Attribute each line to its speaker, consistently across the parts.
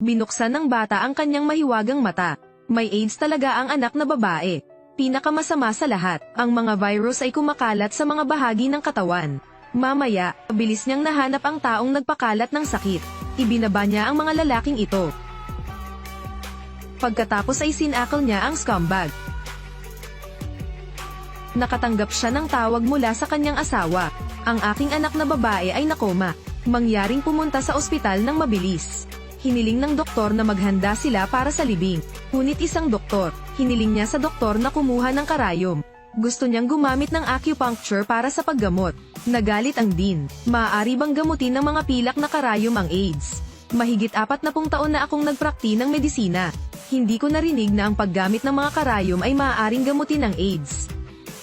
Speaker 1: Binuksan ng bata ang kanyang mahiwagang mata. May AIDS talaga ang anak na babae. Pinakamasama sa lahat, ang mga virus ay kumakalat sa mga bahagi ng katawan. Mamaya, bilis niyang nahanap ang taong nagpakalat ng sakit. Ibinaba niya ang mga lalaking ito. Pagkatapos ay sinakal niya ang scumbag. Nakatanggap siya ng tawag mula sa kanyang asawa. Ang aking anak na babae ay nakoma. Mangyaring pumunta sa ospital ng mabilis. Hiniling ng doktor na maghanda sila para sa libing. Ngunit isang doktor, hiniling niya sa doktor na kumuha ng karayom. Gusto niyang gumamit ng acupuncture para sa paggamot. Nagalit ang din. Maaari bang gamutin ng mga pilak na karayom ang AIDS? Mahigit apat na pung taon na akong nagprakti ng medisina. Hindi ko narinig na ang paggamit ng mga karayom ay maaaring gamutin ang AIDS.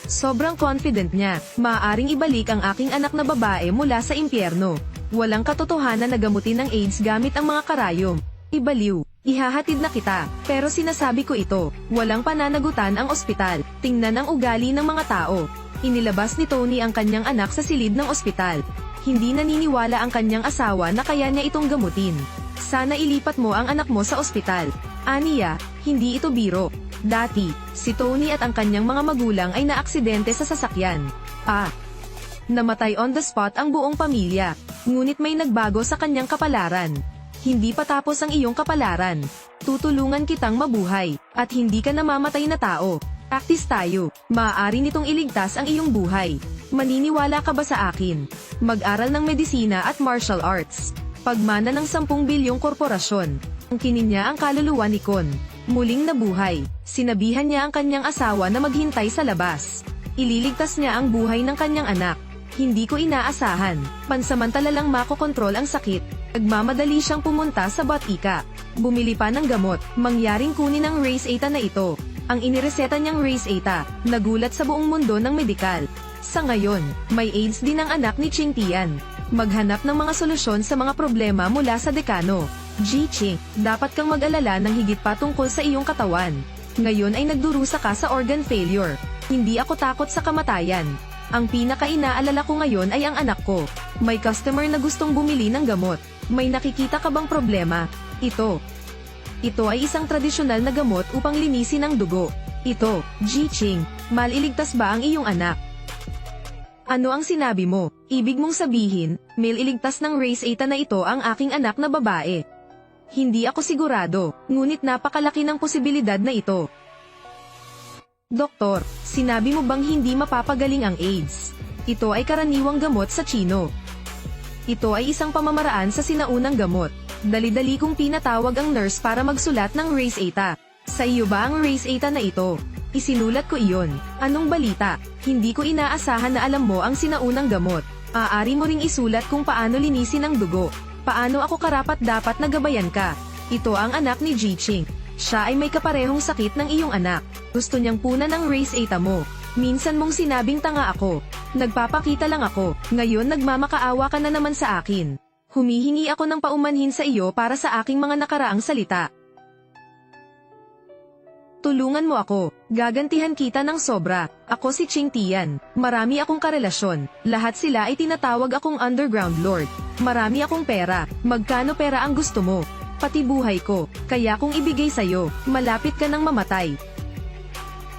Speaker 1: Sobrang confident niya, maaaring ibalik ang aking anak na babae mula sa impyerno. Walang katotohanan na gamutin ng AIDS gamit ang mga karayom. Ibaliw, ihahatid na kita, pero sinasabi ko ito, walang pananagutan ang ospital, tingnan ang ugali ng mga tao. Inilabas ni Tony ang kanyang anak sa silid ng ospital. Hindi naniniwala ang kanyang asawa na kaya niya itong gamutin. Sana ilipat mo ang anak mo sa ospital. Aniya, hindi ito biro. Dati, si Tony at ang kanyang mga magulang ay naaksidente sa sasakyan. Ah, Namatay on the spot ang buong pamilya, ngunit may nagbago sa kanyang kapalaran. Hindi pa tapos ang iyong kapalaran. Tutulungan kitang mabuhay, at hindi ka namamatay na tao. Practice tayo, maaari nitong iligtas ang iyong buhay. Maniniwala ka ba sa akin? Mag-aral ng medisina at martial arts. Pagmana ng 10 bilyong korporasyon. Ang kinin niya ang kaluluwa ni Kon. Muling nabuhay. Sinabihan niya ang kanyang asawa na maghintay sa labas. Ililigtas niya ang buhay ng kanyang anak. Hindi ko inaasahan. Pansamantala lang makokontrol ang sakit. Nagmamadali siyang pumunta sa Batika. Bumili pa ng gamot. Mangyaring kunin ang Race 8 na ito. Ang inireseta niyang Race 8, nagulat sa buong mundo ng medikal. Sa ngayon, may AIDS din ang anak ni Ching Tian. Maghanap ng mga solusyon sa mga problema mula sa dekano. Ji Ching, dapat kang mag-alala ng higit pa tungkol sa iyong katawan. Ngayon ay nagdurusa ka sa organ failure. Hindi ako takot sa kamatayan. Ang pinaka-inaalala ko ngayon ay ang anak ko. May customer na gustong bumili ng gamot. May nakikita ka bang problema? Ito. Ito ay isang tradisyonal na gamot upang linisin ang dugo. Ito, Ji Ching, maliligtas ba ang iyong anak? Ano ang sinabi mo? Ibig mong sabihin, male iligtas ng race 8 na ito ang aking anak na babae. Hindi ako sigurado, ngunit napakalaki ng posibilidad na ito. Doktor, sinabi mo bang hindi mapapagaling ang AIDS? Ito ay karaniwang gamot sa Chino. Ito ay isang pamamaraan sa sinaunang gamot. Dali-dali kong pinatawag ang nurse para magsulat ng Race 8. Sa iyo ba ang Race 8 na ito? Isinulat ko iyon. Anong balita? Hindi ko inaasahan na alam mo ang sinaunang gamot. Aari mo ring isulat kung paano linisin ang dugo. Paano ako karapat dapat nagabayan ka? Ito ang anak ni Jiching. Siya ay may kaparehong sakit ng iyong anak. Gusto niyang punan ang race 8 mo. Minsan mong sinabing tanga ako. Nagpapakita lang ako. Ngayon nagmamakaawa ka na naman sa akin. Humihingi ako ng paumanhin sa iyo para sa aking mga nakaraang salita. Tulungan mo ako. Gagantihan kita ng sobra. Ako si Ching Tian. Marami akong karelasyon. Lahat sila ay tinatawag akong underground lord. Marami akong pera. Magkano pera ang gusto mo? Pati buhay ko. Kaya kung ibigay sa'yo, malapit ka nang mamatay.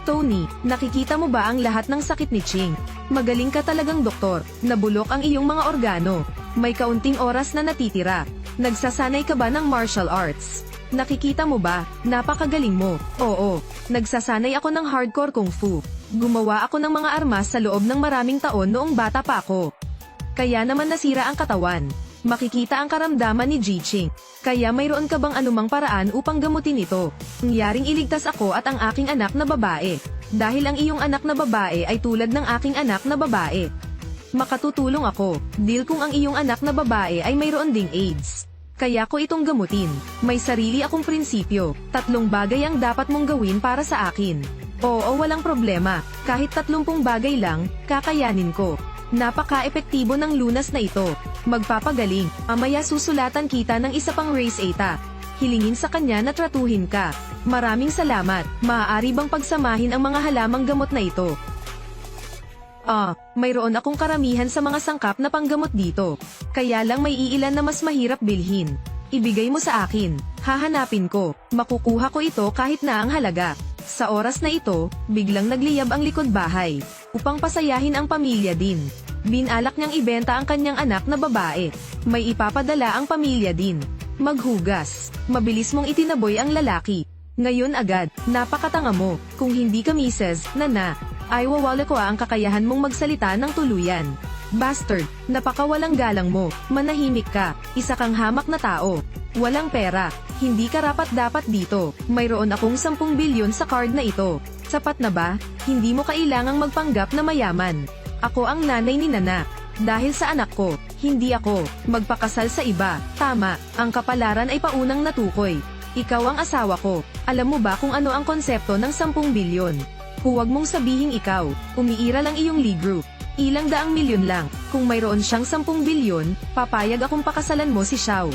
Speaker 1: Tony, nakikita mo ba ang lahat ng sakit ni Ching? Magaling ka talagang doktor. Nabulok ang iyong mga organo. May kaunting oras na natitira. Nagsasanay ka ba ng martial arts? Nakikita mo ba? Napakagaling mo. Oo. Nagsasanay ako ng hardcore kung fu. Gumawa ako ng mga armas sa loob ng maraming taon noong bata pa ako. Kaya naman nasira ang katawan. Makikita ang karamdaman ni Jiching. Kaya mayroon ka bang anumang paraan upang gamutin ito? Nangyaring iligtas ako at ang aking anak na babae. Dahil ang iyong anak na babae ay tulad ng aking anak na babae. Makatutulong ako, deal kung ang iyong anak na babae ay mayroon ding AIDS. Kaya ko itong gamutin. May sarili akong prinsipyo. Tatlong bagay ang dapat mong gawin para sa akin. Oo, walang problema. Kahit tatlumpung bagay lang, kakayanin ko. Napaka-epektibo ng lunas na ito. Magpapagaling. Amaya susulatan kita ng isa pang race 8. Hilingin sa kanya na tratuhin ka. Maraming salamat. Maaari bang pagsamahin ang mga halamang gamot na ito? Ah, mayroon akong karamihan sa mga sangkap na panggamot dito. Kaya lang may iilan na mas mahirap bilhin. Ibigay mo sa akin. Hahanapin ko. Makukuha ko ito kahit na ang halaga. Sa oras na ito, biglang nagliyab ang likod bahay. Upang pasayahin ang pamilya din. Binalak niyang ibenta ang kanyang anak na babae. May ipapadala ang pamilya din. Maghugas. Mabilis mong itinaboy ang lalaki. Ngayon agad, napakatanga mo. Kung hindi ka mises, nana, ay wawala ko ang kakayahan mong magsalita ng tuluyan. Bastard, napakawalang galang mo, manahimik ka, isa kang hamak na tao. Walang pera, hindi ka rapat dapat dito, mayroon akong 10 bilyon sa card na ito. Sapat na ba? Hindi mo kailangang magpanggap na mayaman. Ako ang nanay ni Nana. Dahil sa anak ko, hindi ako, magpakasal sa iba. Tama, ang kapalaran ay paunang natukoy. Ikaw ang asawa ko. Alam mo ba kung ano ang konsepto ng 10 bilyon? Huwag mong sabihing ikaw, umiiral ang iyong ligro. Ilang daang milyon lang, kung mayroon siyang 10 bilyon, papayag akong pakasalan mo si Xiao.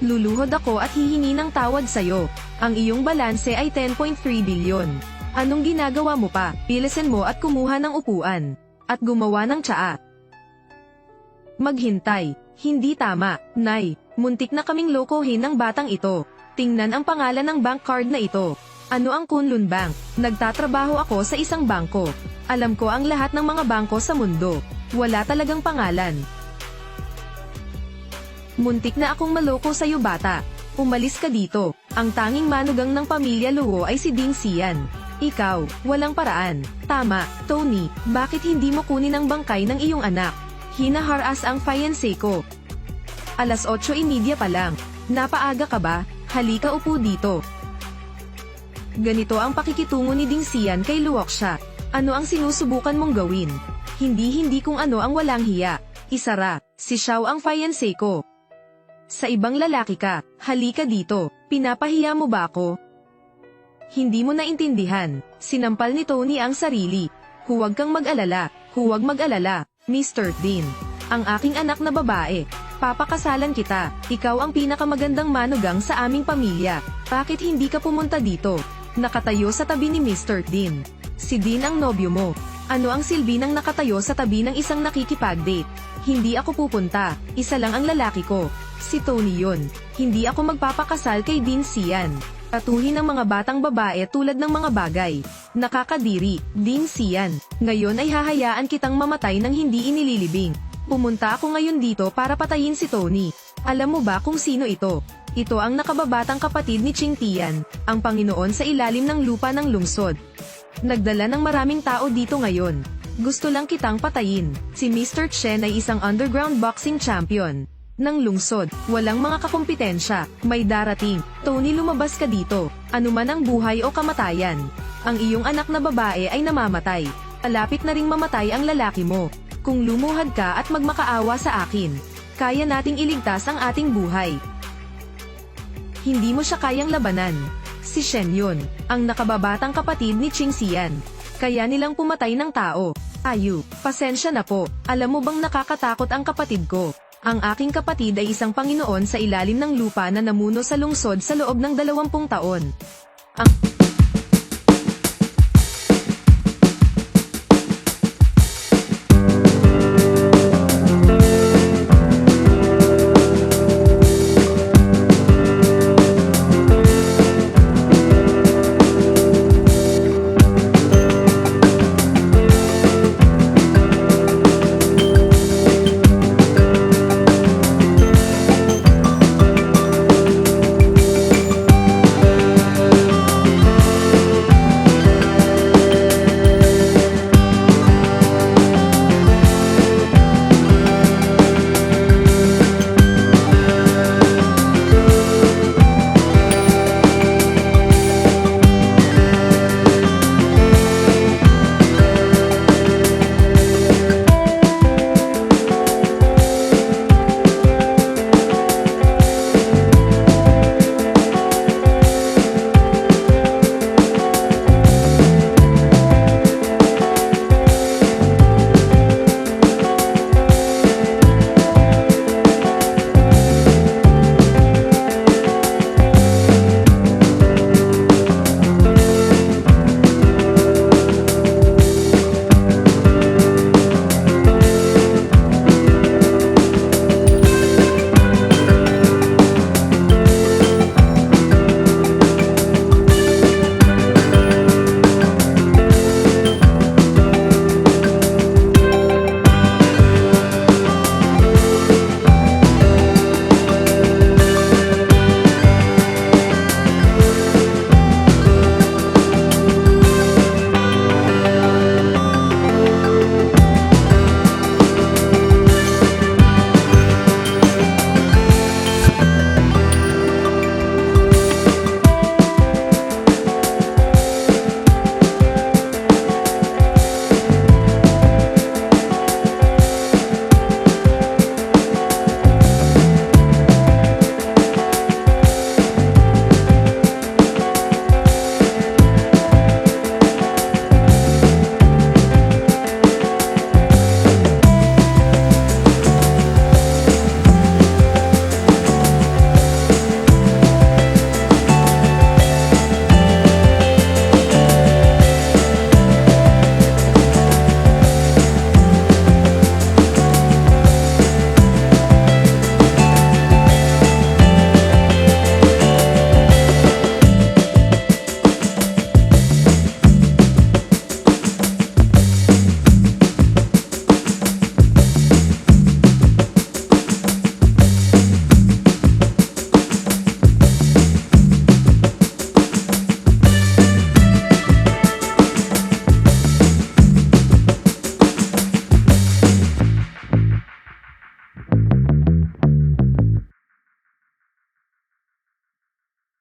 Speaker 1: Luluhod ako at hihingi ng tawad sa'yo. Ang iyong balanse ay 10.3 bilyon. Anong ginagawa mo pa? Pilisin mo at kumuha ng upuan. At gumawa ng tsaa. Maghintay. Hindi tama, Nay. Muntik na kaming lokohin ng batang ito. Tingnan ang pangalan ng bank card na ito. Ano ang Kunlun Bank? Nagtatrabaho ako sa isang bangko. Alam ko ang lahat ng mga bangko sa mundo. Wala talagang pangalan. Muntik na akong maloko sa'yo bata. Umalis ka dito. Ang tanging manugang ng pamilya Luo ay si Ding Sian. Ikaw, walang paraan. Tama, Tony, bakit hindi mo kunin ang bangkay ng iyong anak? Hinaharas ang fiancé ko. Alas 8.30 pa lang. Napaaga ka ba? Halika upo dito. Ganito ang pakikitungo ni Ding Sian kay Luoksha. Ano ang sinusubukan mong gawin? Hindi-hindi kung ano ang walang hiya. Isara, si Xiao ang fiancé ko. Sa ibang lalaki ka, halika dito, pinapahiya mo ba ako? Hindi mo naintindihan, sinampal ni Tony ang sarili. Huwag kang mag-alala, huwag mag-alala, Mr. Dean. Ang aking anak na babae, papakasalan kita, ikaw ang pinakamagandang manugang sa aming pamilya. Bakit hindi ka pumunta dito? Nakatayo sa tabi ni Mr. Dean. Si Dean ang nobyo mo. Ano ang silbi ng nakatayo sa tabi ng isang nakikipag-date? Hindi ako pupunta, isa lang ang lalaki ko. Si Tony yun. Hindi ako magpapakasal kay Dean Sian. Patuhin ng mga batang babae tulad ng mga bagay. Nakakadiri, Dean Sian. Ngayon ay hahayaan kitang mamatay ng hindi inililibing. Pumunta ako ngayon dito para patayin si Tony. Alam mo ba kung sino ito? Ito ang nakababatang kapatid ni Ching Tian, ang Panginoon sa ilalim ng lupa ng lungsod. Nagdala ng maraming tao dito ngayon. Gusto lang kitang patayin. Si Mr. Chen ay isang underground boxing champion. Ng lungsod, walang mga kakumpetensya, may darating. Tony lumabas ka dito, anuman ang buhay o kamatayan. Ang iyong anak na babae ay namamatay. Alapit na ring mamatay ang lalaki mo. Kung lumuhad ka at magmakaawa sa akin, kaya nating iligtas ang ating buhay. Hindi mo siya kayang labanan. Si Shen yun, ang nakababatang kapatid ni Ching Sian. Kaya nilang pumatay ng tao. Ayu, pasensya na po. Alam mo bang nakakatakot ang kapatid ko? Ang aking kapatid ay isang Panginoon sa ilalim ng lupa na namuno sa lungsod sa loob ng dalawampung taon. Ang